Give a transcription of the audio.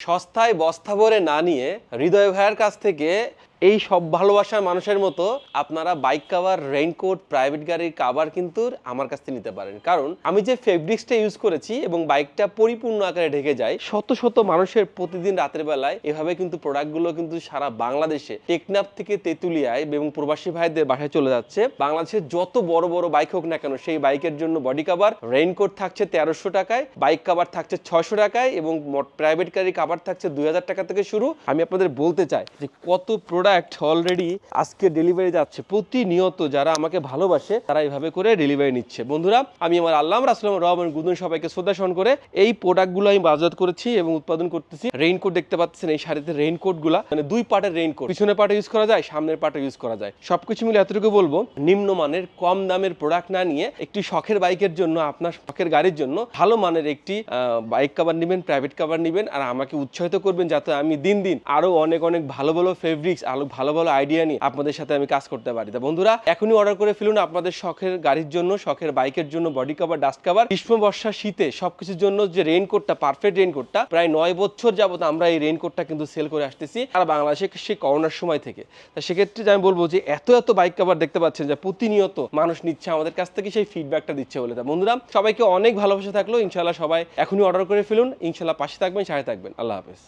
সস্তায় বস্তা ভরে না নিয়ে হৃদয় ভাইয়ের কাছ থেকে এই সব ভালোবাসার মানুষের মতো আপনারা বাইক কাভার রেইনকোট প্রাইভেট গাড়ির কাভার কিন্তু আমার কাছ থেকে নিতে পারেন। কারণ আমি যে ফেব্রিক্সটা ইউজ করেছি এবং বাইকটা পরিপূর্ণ আকারে ঢেকে যায়, শত শত মানুষের প্রতিদিন রাতের বেলায় এভাবে কিন্তু প্রোডাক্টগুলো কিন্তু সারা বাংলাদেশে টেকনাফ থেকে তেঁতুলিয়ায় এবং প্রবাসী ভাইদের বাসায় চলে যাচ্ছে। বাংলাদেশের যত বড় বড় বাইক হোক না কেন, সেই বাইকের জন্য বডি কাভার রেইনকোট থাকছে তেরোশো টাকায় বাইক কাভার থাকছে ছশো টাকায় এবং প্রাইভেট গাড়ির কাভার থাকছে দুই হাজার টাকা থেকে শুরু। আমি আপনাদের বলতে চাই যে কত প্রোডাক্ট অলরেডি আজকে ডেলিভারি যাচ্ছে। প্রতিনিয়ত যারা আমাকে ভালোবাসে, তারা এইভাবে করে ডেলিভারি নিচ্ছে। বন্ধুরা, আমি আমার আল্লাহ রাসলাম রহমান গুদুন সবাইকে শ্রদ্ধা স্মরণ করে এই প্রোডাক্টগুলো আমি বাজার করেছি এবং উৎপাদন করতেছি। রেইনকোট দেখতে পাচ্ছেন এই শাড়িতে রেইনকোটগুলা। মানে দুই পার্টের রেইনকোট পিছনের পার্টে ইউজ করা যায়, সামনের পার্টে ইউজ করা যায়। সবকিছু মিলে এতটুকু বলব, নিম্নমানের কম দামের প্রোডাক্ট না নিয়ে একটি শখের বাইকের জন্য, আপনার শখের গাড়ির জন্য ভালো মানের একটি বাইক কাভার নেবেন প্রাইভেট কাভার নেবেন, আর আমাকে উৎসাহিত করবেন যাতে আমি দিন দিন আরও অনেক অনেক ভালো ভালো ফেব্রিক্স আরও ভালো ভালো আইডিয়া নিয়ে আপনাদের সাথে আমি কাজ করতে পারি। তা বন্ধুরা, এখনই অর্ডার করে ফেলুন আপনাদের শখের গাড়ির জন্য, শখের বাইকের জন্য বডি কাভার ডাস্ট কাভার গ্রীষ্ম, বর্ষা, শীতে সবকিছুর জন্য যে রেইনকোটটা পারফেক্ট রেইনকোটটা প্রায় নয় বছর যাবত আমরা এই রেইনকোটটা কিন্তু সেল করে আসতেছি আর বাংলাদেশে সেই করোনার সময় থেকে। তা সেক্ষেত্রে আমি বলব যে এত এত বাইক কাভার দেখতে পাচ্ছেন যে প্রতিনিয়ত মানুষ নিচ্ছে, আমাদের কাছ থেকে সেই ফিডব্যাকটা দিচ্ছে বলে। তা বন্ধুরা, সবাইকে অনেক ভালোবাসা থাকল। ইনশাল্লাহ সবাই এখনই অর্ডার করে ফেলুন। ইনশাল্লাহ পাশে থাকবেন, সাথে থাকবেন। আল্লাহ হাফেজ।